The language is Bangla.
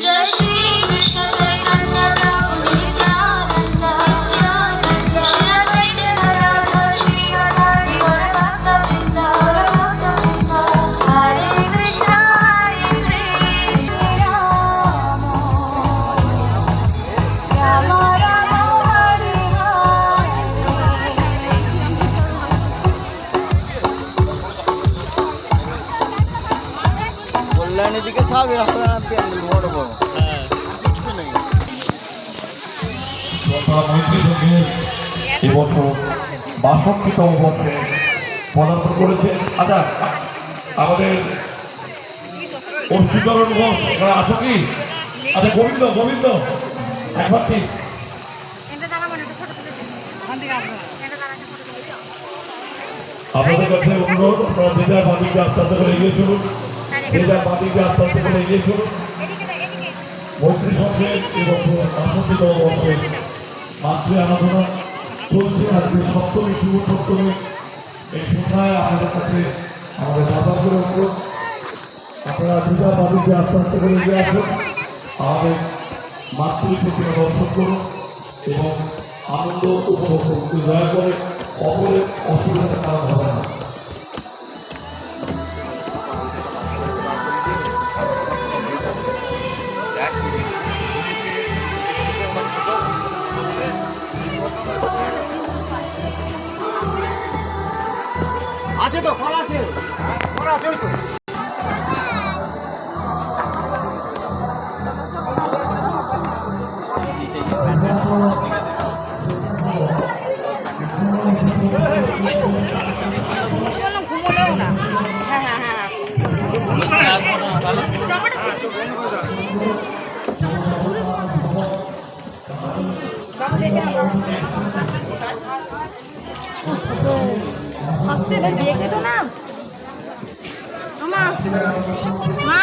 这是 কল্যাণের দিকে সব এরকম প্যান্ডেল বড় বড়। কিছু নেই। তথা এবছর বাষট্টিতম বর্ষে পদার্পণ করেছে। আচ্ছা আমাদের ঘোষ কি? আচ্ছা গোবিন্দ গোবিন্দ একবার ঠিক আপনাদের কাছে অনুরোধ আপনারা যে যার বাদিকে আস্তে আস্তে করে এগিয়ে চলুন। যার বাদিকে আস্তে আস্তে করে এগিয়ে চলুন সংঘের এবছর বাষট্টিতম বর্ষে মাতৃ আরাধনা চলছে আজকে সপ্তমী শুভ সপ্তমী এই সন্ধ্যায় আমাদের কাছে আমাদের বাবাকে অনুরোধ। আপনারা দুটা বাদিকে আস্তে আস্তে করে এগিয়ে আসুন। আমাদের মাতৃ প্রতিমা দর্শন করুন এবং আনন্দ উপভোগ করুন। দয়া করে অপরের অসুবিধার কারণ হবে না। তো ফল আছে। ফল আছে ওই তো। হ্যাঁ হ্যাঁ আস্তে এবার বিয়ে খেতো না আমা মা।